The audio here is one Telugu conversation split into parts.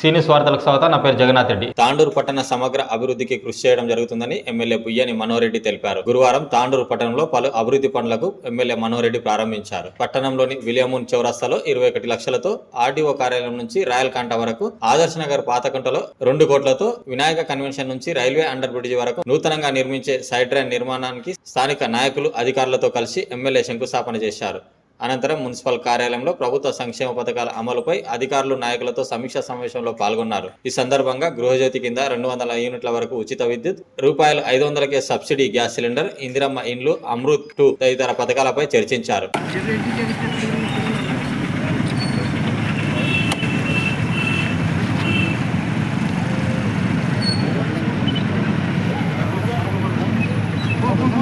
సీనియస్ వార్తలకు స్వాగతం నా పేరు జగన్నాథ్ రెడ్డి. తాండూరు పట్టణ సమగ్ర అభివృద్ధికి కృషి చేయడం జరుగుతుందని ఎమ్మెల్యే పుయ్యని మనోరెడ్డి తెలిపారు. గురువారం తాండూరు పట్టణంలో పలు అభివృద్ధి పనులకు ఎమ్మెల్యే మనోరెడ్డి ప్రారంభించారు. పట్టణంలోని విలియమూన్ చౌరస్తాలో ఇరవై ఒకటి లక్షలతో ఆర్డీఓ కార్యాలయం నుంచి రాయల్ కాంట వరకు ఆదర్శ నగర్ పాతకుంటలో రెండు కోట్లతో వినాయక కన్వెన్షన్ నుంచి రైల్వే అండర్ బ్రిడ్జి వరకు నూతనంగా నిర్మించే సైడ్ ట్రైన్ నిర్మాణానికి స్థానిక నాయకులు అధికారులతో కలిసి ఎమ్మెల్యే శంకుస్థాపన చేశారు. అనంతరం మున్సిపల్ కార్యాలయంలో ప్రభుత్వ సంక్షేమ పథకాల అమలుపై అధికారులు నాయకులతో సమీక్షా సమావేశంలో పాల్గొన్నారు. ఈ సందర్భంగా గృహజ్యోతి కింద రెండు వందల యూనిట్ల వరకు ఉచిత విద్యుత్ రూపాయలు ఐదు వందలకే సబ్సిడీ గ్యాస్ సిలిండర్ ఇందిరమ్మ ఇండ్లు అమృత్ టూ తదితర పథకాలపై చర్చించారు.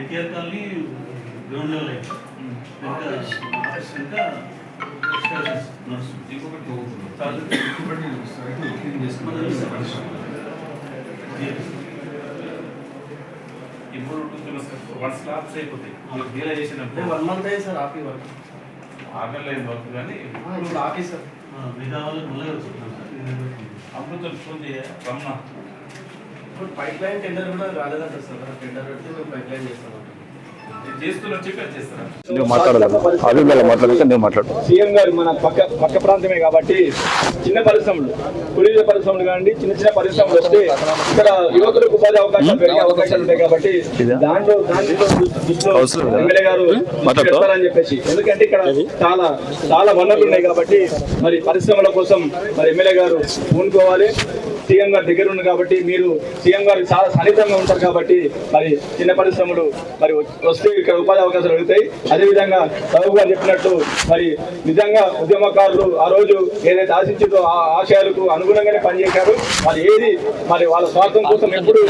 ఎన్టీఆర్ కాలనీ గ్రౌండ్ లెవెల్ అయింది ఇంకా ఆఫీస్ ఇంకా ఎక్స్కర్షన్స్ నడుస్తుంది. ఇంకొకటి ఇప్పుడు వన్ స్లాబ్స్ అయిపోతాయి. మీరు డీల్ చేసినప్పుడు వన్ మంత్ అయ్యి సార్ ఆఫీ వర్క్ అయిన వర్క్ కానీ ఇప్పుడు ఆఫీ సార్. మిగతా వాళ్ళకి మళ్ళీ. అమృతం ఫోన్ చేయ రమణ ఇప్పుడు పైప్ లైన్ టెండర్ కూడా రాలేదంటారు సార్. టెండర్ పెడితే మేము పైప్ లైన్ చేస్తామంటారు నువ్వు మాట్లాడలేదు. అభిప్రాయాలు మాట్లాడక నేను మాట్లాడు సీఎం గారు మన పక్క పక్క ప్రాంతమే కాబట్టి చిన్న పరిశ్రమలు కుటీర పరిశ్రమలు కానివ్వండి చిన్న చిన్న పరిశ్రమలు వస్తే ఇక్కడ యువకులకు ఉపాధి అవకాశాలు పెరిగే అవకాశాలు ఉంటాయి కాబట్టి? దాంట్లో దాంట్లో? ఎమ్మెల్యే గారు మాట్లాడతావా? చేస్తారని చెప్పేసి. ఎందుకంటే ఇక్కడ చాలా చాలా వనరులు ఉన్నాయి కాబట్టి మరి పరిశ్రమల కోసం మరి ఎమ్మెల్యే గారు పూనుకోవాలి సీఎం గారు దగ్గర ఉంది కాబట్టి మీరు సీఎం గారు చాలా సన్నిహితంగా ఉంటారు కాబట్టి మరి చిన్న పరిశ్రమలు మరి వస్తే ఇక్కడ ఉపాధి అవకాశాలు పెరుగుతాయి అదేవిధంగా చదువు గారు చెప్పినట్టు మరి నిజంగా ఉద్యమకారులు ఆ రోజు ఏదైతే ఆశించిందో ఆ ఆశయాలకు అనుగుణంగానే పనిచేశారు. మరి ఏది మరి వాళ్ళ స్వార్థం కోసం ఎప్పుడు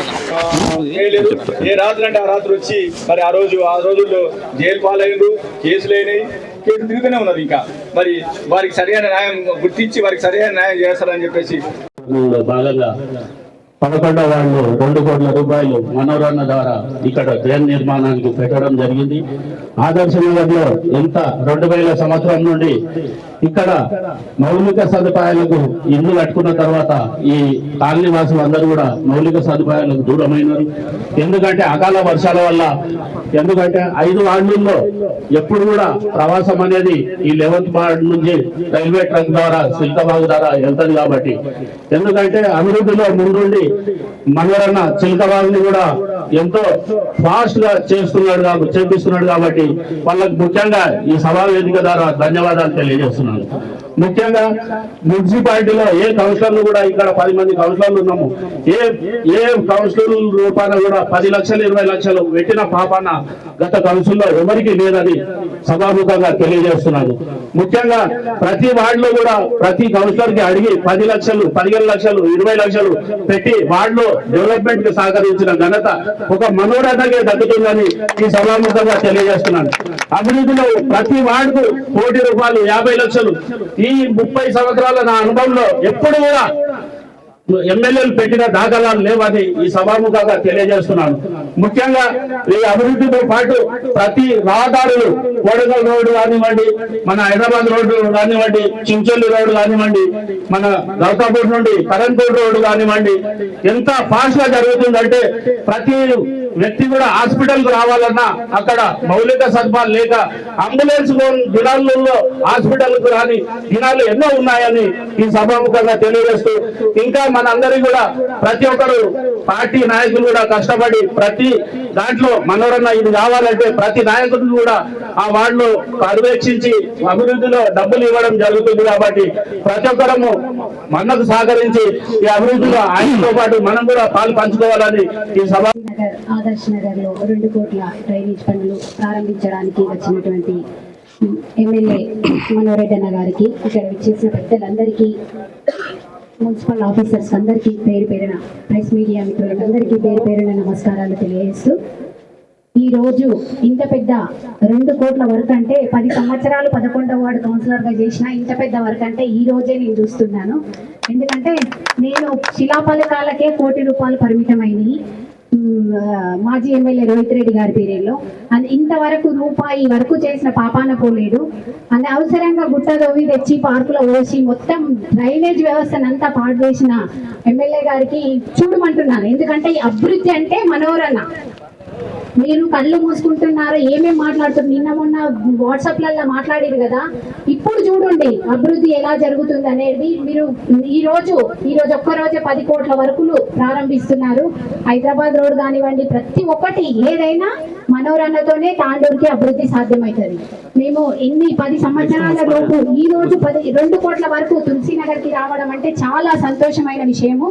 చేయలేదు ఏ రాత్రి అంటే ఆ రాత్రి వచ్చి మరి ఆ రోజు ఆ రోజుల్లో జైలు పాలైనరు కేసులు కేసు తిరుగుతూనే ఉన్నారు ఇంకా. మరి వారికి సరైన న్యాయం గుర్తించి వారికి సరైన న్యాయం చేస్తారని చెప్పేసి భాగంగా పదకొండవ వాళ్ళు రెండు కోట్ల రూపాయలు మనోరణ ద్వారా ఇక్కడ డ్రైన్ నిర్మాణానికి పెట్టడం జరిగింది. ఆదర్శ నగర్లో ఎంత రెండు వేల సంవత్సరం నుండి ఇక్కడ మౌలిక సదుపాయాలకు ఇల్లు కట్టుకున్న తర్వాత ఈ కాలనీ వాసులు అందరూ కూడా మౌలిక సదుపాయాలకు దూరమైనారు. ఎందుకంటే అకాల వర్షాల వల్ల ఎందుకంటే ఐదు వార్డుల్లో ఎప్పుడు కూడా ప్రవాసం అనేది ఈ లెవెన్త్ వార్డు నుంచి రైల్వే ట్రక్ ద్వారా సిల్కబాగ్ ద్వారా వెళ్తుంది కాబట్టి. ఎందుకంటే అభివృద్ధిలో ముందుండి మనవరన్న చిల్కబాగ్ని కూడా ఎంతో ఫాస్ట్గా చేస్తున్నాడు కాబట్టి చేపిస్తున్నాడు కాబట్టి వాళ్ళకు ముఖ్యంగా ఈ సభా వేదిక ద్వారా ధన్యవాదాలు తెలియజేస్తున్నాను. ముఖ్యంగా మున్సిపాలిటీలో ఏ కౌన్సిలర్లు కూడా ఇక్కడ పది మంది కౌన్సిలర్లు ఉన్నాము. ఏ ఏ కౌన్సిలర్ రూపాన కూడా పది లక్షలు ఇరవై లక్షలు పెట్టిన పాపాన గత కౌన్సిల్లో ఎవరికి లేదని సభాముఖంగా తెలియజేస్తున్నాను. ముఖ్యంగా ప్రతి వార్డులో కూడా ప్రతి కౌన్సిలర్కి అడిగి పది లక్షలు పదిహేను లక్షలు ఇరవై లక్షలు పెట్టి వార్డులో డెవలప్మెంట్కి సహకరించిన ఘనత ఒక మనోరథకే దక్కుతుందని ఈ సభాముఖంగా తెలియజేస్తున్నాను. అభివృద్ధిలో ప్రతి వార్డుకు కోటి రూపాయలు యాభై లక్షలు ఈ ఈ ముప్పై సంవత్సరాల నా అనుభవంలో ఎప్పుడు కూడా ఎమ్మెల్యేలు పెట్టిన దాఖలాలు లేవని ఈ సభాముఖంగా తెలియజేస్తున్నాను. ముఖ్యంగా ఈ అభివృద్ధితో పాటు ప్రతి రహదారులు కోడగల్ రోడ్డు కానివ్వండి మన హైదరాబాద్ రోడ్డు కానివ్వండి చించల్లి రోడ్డు కానివ్వండి మన గౌతాపూర్ నుండి కరణ్పూర్ రోడ్డు కానివ్వండి ఎంత ఫాస్ట్గా జరుగుతుందంటే ప్రతి వ్యక్తి కూడా హాస్పిటల్కు రావాలన్నా అక్కడ మౌలిక సదుపాయాలు లేక అంబులెన్స్ దినాల్లో హాస్పిటల్కు రాని దినాలు ఎన్నో ఉన్నాయని ఈ సభాముఖంగా తెలియజేస్తూ ఇంకా మనందరి కూడా ప్రతి ఒక్కరు పార్టీ నాయకులు కూడా కష్టపడి ప్రతి దాంట్లో మనోరన్న ఇది కావాలంటే ప్రతి నాయకుడు కూడా ఆ వార్డులో పర్యవేక్షించి అభివృద్ధిలో డబ్బులు ఇవ్వడం జరుగుతుంది కాబట్టి ప్రతి ఒక్కరము మనకు సహకరించి ఈ అభివృద్ధిలో ఆయనతో పాటు మనం కూడా పాలు పంచుకోవాలని ఈ సభ ఆదర్శ్ నగర్లో రెండు కోట్ల డ్రైనేజ్ పనులు ప్రారంభించడానికి వచ్చినటువంటి ఎమ్మెల్యే మనోరెడ్డి గారికి ఇక్కడ విచ్చేసిన పెద్దలందరికీ మున్సిపల్ ఆఫీసర్స్ అందరికీ పేరు పేరున ప్రెస్ మీడియా మిత్రులందరికీ పేరు పేరున నమస్కారాలు తెలియజేస్తూ ఈ రోజు ఇంత పెద్ద రెండు కోట్ల వరకు అంటే పది సంవత్సరాలు పదకొండవ వార్డు కౌన్సిలర్గా చేసిన ఇంత పెద్ద వరకు అంటే ఈ రోజే నేను చూస్తున్నాను. ఎందుకంటే నేను శిలాఫలకాలకే కోటి రూపాయలు పరిమితమైనవి. మాజీ ఎమ్మెల్యే రోహిత్ రెడ్డి గారి పీరియడ్లో. అండ్ ఇంతవరకు రూపాయి వరకు చేసిన పాపాన పోలేదు అండ్ అవసరంగా గుట్ట దోవి తెచ్చి పార్కులో పోసి మొత్తం డ్రైనేజ్ వ్యవస్థనంతా పాడు చేసిన ఎమ్మెల్యే గారికి చూడమంటున్నాను. ఎందుకంటే ఈ అభివృద్ధి అంటే మనోరణ మీరు కళ్ళు మూసుకుంటున్నారా? ఏమేమి మాట్లాడుతున్నారు? నిన్న మొన్న వాట్సాప్లలో మాట్లాడారు కదా. ఇప్పుడు చూడండి అభివృద్ధి ఎలా జరుగుతుంది అనేది మీరు ఈ రోజు ఈ రోజు ఒక్క రోజే పది కోట్ల వరకు ప్రారంభిస్తున్నారు. హైదరాబాద్ రోడ్ కానివ్వండి ప్రతి ఒక్కటి ఏదైనా మనోరన్నతోనే తాండూరుకి అభివృద్ధి సాధ్యమవుతుంది. మేము ఎన్ని పది సంవత్సరాల లోపు ఈ రోజు పది రెండు కోట్ల వరకు తులసీనగర్కి రావడం అంటే చాలా సంతోషమైన విషయము.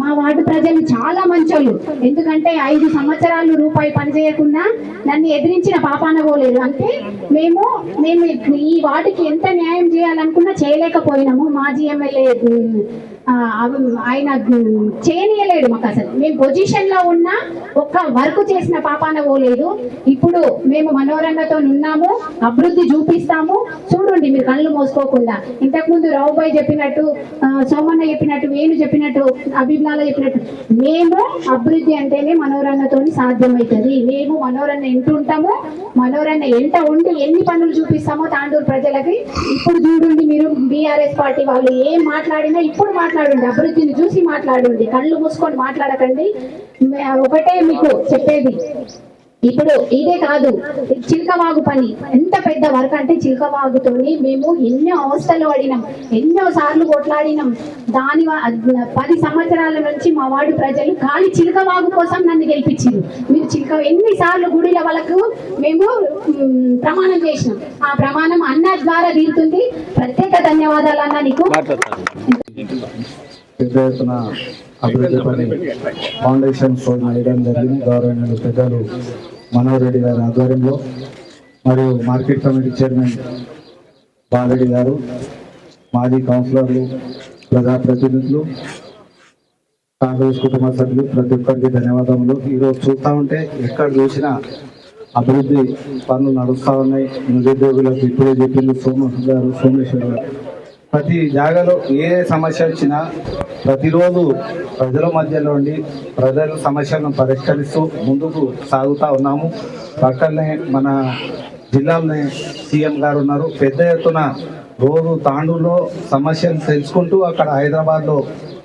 మా వార్డు ప్రజలు చాలా మంచోళ్ళు. ఎందుకంటే ఐదు సంవత్సరాలు రూపాయి పని చేయకుండా నన్ను ఎదిరించిన పాపాన పోలేదు అంటే మేము మేము ఈ వాటికి ఎంత న్యాయం చేయాలనుకున్నా చేయలేకపోయినాము. మాజీ ఎమ్మెల్యే ఆయన చేయనీయలేడు మాకు అసలు. మేము పొజిషన్లో ఉన్నా ఒక్క వర్క్ చేసిన పాపాన పోలేదు. ఇప్పుడు మేము మనోరంగతో ఉన్నాము అభివృద్ధి చూపిస్తాము. చూడండి మీరు కళ్ళు మోసుకోకుండా. ఇంతకుముందు రావుబాయ్ చెప్పినట్టు సోమన్న చెప్పినట్టు వేణు చెప్పినట్టు అభిమాల చెప్పినట్టు మేము అభివృద్ధి అంటేనే మనోరంగతో సాధ్యమవుతుంది మేము మనోరణ ఎంట ఉంటాము మనోరన్న ఎంత ఉండి ఎన్ని పనులు చూపిస్తామో తాండూరు ప్రజలకి. ఇప్పుడు చూడండి మీరు బీఆర్ఎస్ పార్టీ వాళ్ళు ఏం మాట్లాడినా ఇప్పుడు మాట్లాడండి అభివృద్ధిని చూసి మాట్లాడండి కళ్ళు మూసుకొని మాట్లాడకండి. ఒకటే మీకు చెప్పేది. ఇప్పుడు ఇదే కాదు చిలకవాగు పని. ఎంత పెద్ద వర్క్ అంటే చిలకవాగుతోని మేము ఎన్నో అవస్థలు పడినాం ఎన్నో సార్లు కొట్లాడినాం. దాని పది సంవత్సరాల నుంచి మా వాడు ప్రజలు ఖాళీ చిలకవాగు కోసం నన్ను గెలిపించారు మీరు చిలక ఎన్నిసార్లు గుడిల వాళ్ళకు మేము ప్రమాణం చేసినాం. ఆ ప్రమాణం అన్న ద్వారా తీరుతుంది. ప్రత్యేక ధన్యవాదాలు అన్న నీకు. అభివృద్ధి పని ఫౌండేషన్ ఫోన్ వేయడం జరిగింది. గౌరవనీయులు పెద్దలు మనోహర్ రెడ్డి గారి ఆధ్వర్యంలో మరియు మార్కెట్ కమిటీ చైర్మన్ బాలరెడ్డి గారు మాజీ కౌన్సిలర్లు ప్రజాప్రతినిధులు కాంగ్రెస్ కుటుంబ సభ్యులు ప్రతి ఒక్కరికి ధన్యవాదములు. ఈరోజు చూస్తూ ఉంటే ఎక్కడ చూసినా అభివృద్ధి పనులు నడుస్తూ ఉన్నాయి. నిరుద్యోగులకు ఇప్పుడే చెప్పింది సోమ గారు సోమేశ్వర్ గారు. ప్రతి జాగాలో ఏ సమస్య వచ్చినా ప్రతిరోజు ప్రజల మధ్యలో ఉండి ప్రజల సమస్యలను పరిష్కరిస్తూ ముందుకు సాగుతూ ఉన్నాము. పక్కనే మన జిల్లాలోనే సీఎం గారు ఉన్నారు. పెద్ద ఎత్తున రోజు తాండూరులో సమస్యలు తెలుసుకుంటూ అక్కడ హైదరాబాద్లో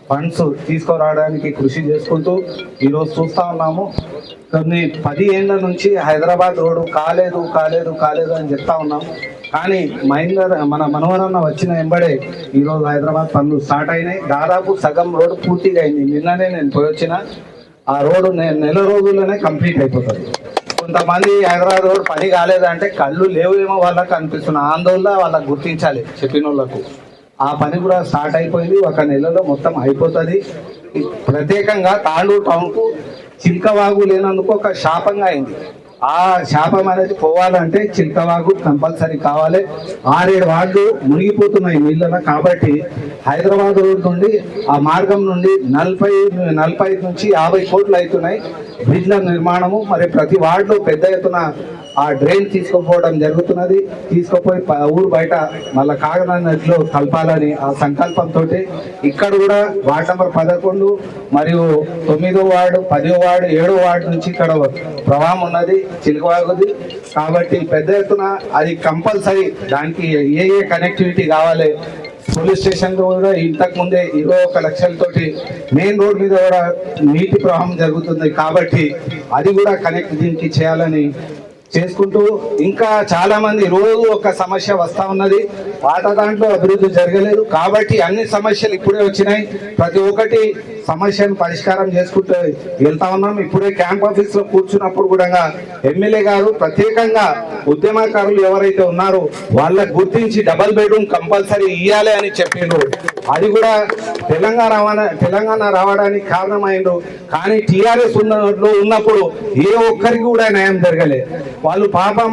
ఫండ్స్ తీసుకురావడానికి కృషి చేసుకుంటూ ఈరోజు చూస్తూ ఉన్నాము. కొన్ని పది ఏళ్ళ నుంచి హైదరాబాద్ రోడ్డు కాలేదు కాలేదు కాలేదు అని చెప్తా ఉన్నాము. కానీ మహేందర్ మన మనోహరన్న వచ్చిన వెంబడే ఈరోజు హైదరాబాద్ పనులు స్టార్ట్ అయినాయి. దాదాపు సగం రోడ్డు పూర్తిగా అయింది. నిన్ననే నేను పోయి వచ్చిన ఆ రోడ్డు నెల రోజుల్లోనే కంప్లీట్ అయిపోతుంది. కొంతమంది హైదరాబాద్ రోడ్ పని కాలేదంటే కళ్ళు లేవేమో వాళ్ళకి అనిపిస్తున్న ఆందోళన వాళ్ళకి గుర్తించాలి చెప్పిన వాళ్ళకు ఆ పని కూడా స్టార్ట్ అయిపోయింది. ఒక నెలలో మొత్తం అయిపోతుంది. ప్రత్యేకంగా తాండూరు టౌన్కు చిల్కవాగు లేనందుకు ఒక శాపంగా అయింది. ఆ శాపం అనేది పోవాలంటే చింతవాగు కంపల్సరీ కావాలి. ఆరేడు వార్డు మునిగిపోతున్నాయి నీళ్ళలో కాబట్టి హైదరాబాద్ రోడ్ నుండి ఆ మార్గం నుండి నలభై నలభై నుంచి యాభై కోట్లు అవుతున్నాయి. బ్రిడ్జ్ల నిర్మాణము మరి ప్రతి వార్డులో పెద్ద ఎత్తున ఆ డ్రైన్ తీసుకుపోవడం జరుగుతున్నది. తీసుకుపోయి ఊరు బయట మళ్ళా కాగనట్లో కలపాలని ఆ సంకల్పంతో ఇక్కడ కూడా వార్డు నెంబర్ పదకొండు మరియు తొమ్మిదో వార్డు పదో వార్డు ఏడో వార్డు నుంచి ఇక్కడ ప్రవాహం ఉన్నది చిలుకవాగుది కాబట్టి పెద్ద ఎత్తున అది కంపల్సరీ దానికి ఏ ఏ కనెక్టివిటీ కావాలి. పోలీస్ స్టేషన్ కూడా ఇంతకు ముందే ఇరవై ఒక లక్షలతోటి మెయిన్ రోడ్ మీద కూడా నీటి ప్రవాహం జరుగుతుంది. కాబట్టి అది కూడా కనెక్ట్ దీనికి చేయాలని చేసుకుంటూ ఇంకా చాలా మంది రోజు ఒక సమస్య వస్తా ఉన్నది. పాత దాంట్లో అభివృద్ధి జరగలేదు. కాబట్టి అన్ని సమస్యలు ఇప్పుడే వచ్చినాయి. ప్రతి ఒక్కటి సమస్యను పరిష్కారం చేసుకుంటూ వెళ్తా ఉన్నాం. ఇప్పుడే క్యాంప్ ఆఫీస్లో కూర్చున్నప్పుడు కూడా ఎమ్మెల్యే గారు ప్రత్యేకంగా ఉద్యమకారులు ఎవరైతే ఉన్నారో వాళ్ళకు గుర్తించి డబల్ బెడ్రూమ్ కంపల్సరీ ఇవ్వాలి అని చెప్పిండ్రు. అది కూడా తెలంగాణ రవాణా తెలంగాణ రావడానికి కారణమైండ్రు. కానీ టిఆర్ఎస్ ఉన్న ఉన్నప్పుడు ఏ ఒక్కరికి కూడా న్యాయం జరగలేదు వాళ్ళు పాపం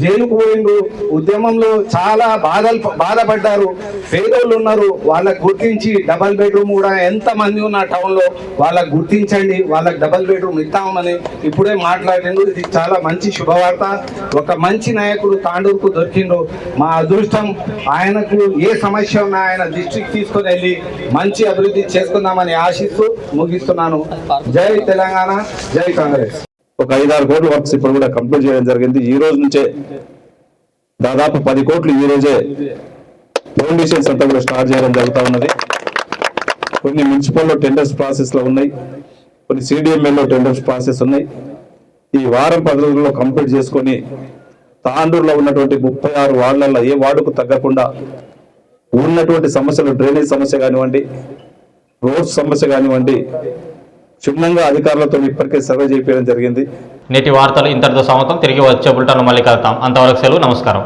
జైలుకు పోయిండ్రు. ఉద్యమంలో చాలా బాధలు బాధపడ్డారు. పేదోళ్ళు ఉన్నారు. వాళ్ళకు గుర్తించి డబల్ బెడ్రూమ్ కూడా ఎంత మంది ఉన్న టౌన్లో వాళ్ళకు గుర్తించండి. వాళ్ళకి డబల్ బెడ్రూమ్ ఇస్తామని ఇప్పుడే మాట్లాడిండు ఇది చాలా మంచి శుభవార్త. ఒక మంచి నాయకుడు తాండూరుకు దొరికిండు. మా అదృష్టం ఆయనకు ఏ సమస్య ఉన్నా ఆయన డిస్ట్రిక్ట్ తీసుకొని వెళ్ళి మంచి అభివృద్ధి చేసుకుందామని ఆశిస్తూ ముగిస్తున్నాను. జై తెలంగాణ. జై కాంగ్రెస్. ఒక ఐదారు కోట్ల వర్క్స్ ఇప్పుడు కూడా కంప్లీట్ చేయడం జరిగింది. ఈ రోజు నుంచే దాదాపు పది కోట్లు ఈ రోజే ఫౌండేషన్స్ అంతా కూడా స్టార్ట్ చేయడం జరుగుతూ ఉన్నది. కొన్ని మున్సిపల్లో టెండర్స్ ప్రాసెస్లో ఉన్నాయి. కొన్ని సిడిఎంఏలో టెండర్స్ ప్రాసెస్ ఉన్నాయి. ఈ వారం పది రోజుల్లో కంప్లీట్ చేసుకొని తాండూరులో ఉన్నటువంటి ముప్పై ఆరు వార్డులలో ఏ వార్డుకు తగ్గకుండా ఉన్నటువంటి సమస్యలు డ్రైనేజ్ సమస్య కానివ్వండి రోడ్స్ సమస్య కానివ్వండి క్షుణ్ణంగా అధికారులతో ఇప్పటికే సర్వే చేయడం జరిగింది. నేటి వార్తలు ఇంతటితో సమతం తిరిగి వచ్చే బుల్టన్ మళ్ళీ కలుతాం అంతవరకు సెలవు. నమస్కారం.